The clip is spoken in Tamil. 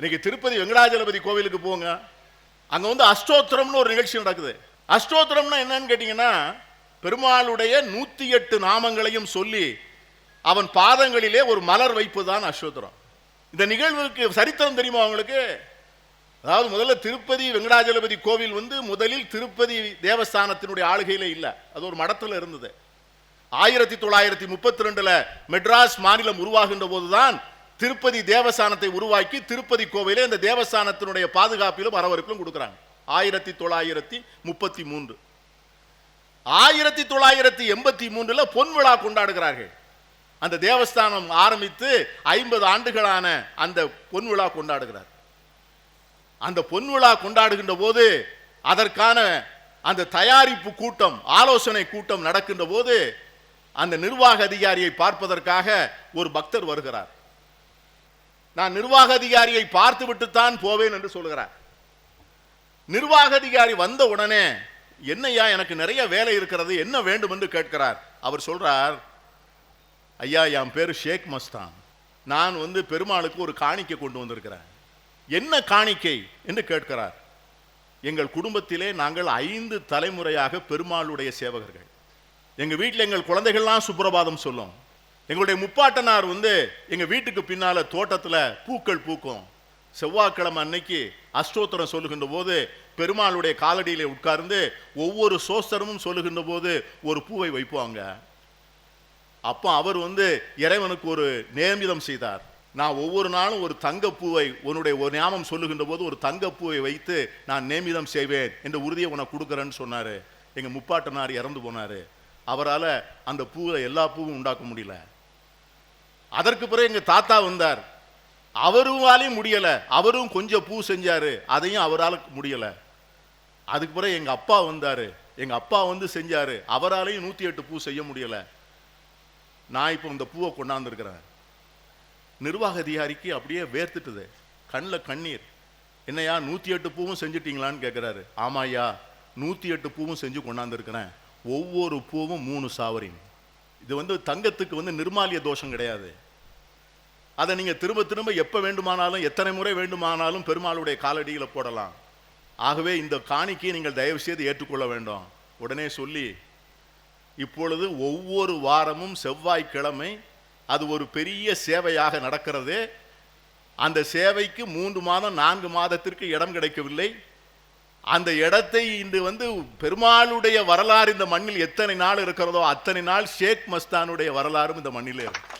இன்னைக்கு திருப்பதி வெங்கடாஜலபதி கோவிலுக்கு போங்க. அங்க வந்து அஷ்டோத்திரம்னு ஒரு நிகழ்ச்சி நடக்குது. அஷ்டோத்திரம்னா என்னன்னு கேட்டீங்கன்னா பெருமாளுடைய நூத்தி எட்டு நாமங்களையும் சொல்லி அவன் பாதங்களிலே ஒரு மலர் வைப்பு தான் அஷ்டோத்திரம். இந்த நிகழ்வுக்கு சரித்திரம் தெரியுமா அவங்களுக்கு அதாவது முதல்ல திருப்பதி வெங்கடாஜலபதி கோவில் வந்து முதலில் திருப்பதி தேவஸ்தானத்தினுடைய ஆளுகையில இல்லை. அது ஒரு மடத்தில் இருந்தது. ஆயிரத்தி தொள்ளாயிரத்தி முப்பத்தி ரெண்டுல மெட்ராஸ் மாநிலம் உருவாகின்ற போதுதான் திருப்பதி தேவஸ்தானத்தை உருவாக்கி திருப்பதி கோவிலே இந்த தேவஸ்தானத்தினுடைய பாதுகாப்பிலும் வரவருப்பிலும் கொடுக்குறாங்க. ஆயிரத்தி தொள்ளாயிரத்தி முப்பத்தி மூன்று. ஆயிரத்தி தொள்ளாயிரத்தி எண்பத்தி மூன்றில் பொன் விழா கொண்டாடுகிறார்கள். அந்த தேவஸ்தானம் ஆரம்பித்து ஐம்பது ஆண்டுகளான அந்த பொன் விழா கொண்டாடுகிறார். அந்த பொன் விழா கொண்டாடுகின்ற போது அதற்கான அந்த தயாரிப்பு கூட்டம் ஆலோசனை கூட்டம் நடக்கின்ற போது அந்த நிர்வாக அதிகாரியை பார்ப்பதற்காக ஒரு பக்தர் வருகிறார். நான் நிர்வாக அதிகாரியை பார்த்து விட்டுத்தான் போவேன் என்று சொல்கிறார் நிர்வாக அதிகாரி வந்த உடனே என்னையா எனக்கு நிறைய வேலை இருக்கிறது என்ன வேண்டும் என்று கேட்கிறார். அவர் சொல்றார் ஐயா என் பேர் ஷேக் மஸ்தான். நான் வந்து பெருமாளுக்கு ஒரு காணிக்கை கொண்டு வந்திருக்கிறேன். என்ன காணிக்கை? என்று கேட்கிறார். எங்கள் குடும்பத்திலே நாங்கள் ஐந்து தலைமுறையாக பெருமாளுடைய சேவகர்கள். எங்கள் வீட்டில் எங்கள் குழந்தைகள்லாம் சுப்பிரபாதம் சொல்லும். எங்களுடைய முப்பாட்டனார் வந்து எங்கள் வீட்டுக்கு பின்னால் தோட்டத்தில் பூக்கள் பூக்கும். செவ்வாய்க்கிழமை அன்னைக்கு அஷ்டோத்திரம் சொல்லுகின்ற போது பெருமாளுடைய காலடியிலே உட்கார்ந்து ஒவ்வொரு சோஸ்தரமும் சொல்லுகின்ற போது ஒரு பூவை வைப்பாங்க. அப்போ அவர் வந்து இறைவனுக்கு ஒரு நியமிதம் செய்தார். நான் ஒவ்வொரு நாளும் ஒரு தங்கப்பூவை உன்னுடைய ஒரு ஞாபகம் சொல்லுகின்ற போது ஒரு தங்கப்பூவை வைத்து நான் நியமிதம் செய்வேன் என்ற உறுதியை உனக்கு கொடுக்குறேன்னு சொன்னார். எங்கள் முப்பாட்டனார் இறந்து போனாரு. அவரால் அந்த பூவை எல்லா பூவும் உண்டாக்க முடியல. அதற்கு பிறகு எங்கள் தாத்தா வந்தார். அவருவாலையும் முடியலை. அவரும் கொஞ்சம் பூ செஞ்சார். அதையும் அவரால் முடியலை. அதுக்கு பிறகு எங்கள் அப்பா வந்தார். எங்கள் அப்பா வந்து செஞ்சார். அவராலையும் நூற்றி எட்டு பூ செய்ய முடியலை. நான் இப்போ இந்த பூவை கொண்டாந்துருக்கிறேன். நிர்வாக அதிகாரிக்கு அப்படியே வேர்த்துட்டுது. கண்ணில் கண்ணீர். என்னையா நூற்றி எட்டு பூவும் செஞ்சுட்டிங்களான்னு கேட்குறாரு ஆமாய்யா நூற்றி எட்டு பூவும் செஞ்சு கொண்டாந்துருக்கிறேன். ஒவ்வொரு பூவும் மூணு சாவரின். இது வந்து தங்கத்துக்கு வந்து நிர்மாலிய தோஷம் கிடையாது. அதை நீங்கள் திரும்ப திரும்ப எப்போ வேண்டுமானாலும் எத்தனை முறை வேண்டுமானாலும் பெருமாளுடைய காலடியில் போடலாம். ஆகவே இந்த காணிக்கையை நீங்கள் தயவு செய்து ஏற்றுக்கொள்ள வேண்டும். உடனே சொல்லி இப்பொழுது ஒவ்வொரு வாரமும் செவ்வாய்க்கிழமை அது ஒரு பெரிய சேவையாக நடக்கிறது. அந்த சேவைக்கு மூன்று மாதம் நான்கு மாதத்திற்கு இடம் கிடைக்கவில்லை. அந்த இடத்தை இன்று வந்து பெருமாளுடைய வரலாறு இந்த மண்ணில் எத்தனை நாள் இருக்கிறதோ அத்தனை நாள் ஷேக் மஸ்தானுடைய வரலாறும் இந்த மண்ணிலே இருக்கும்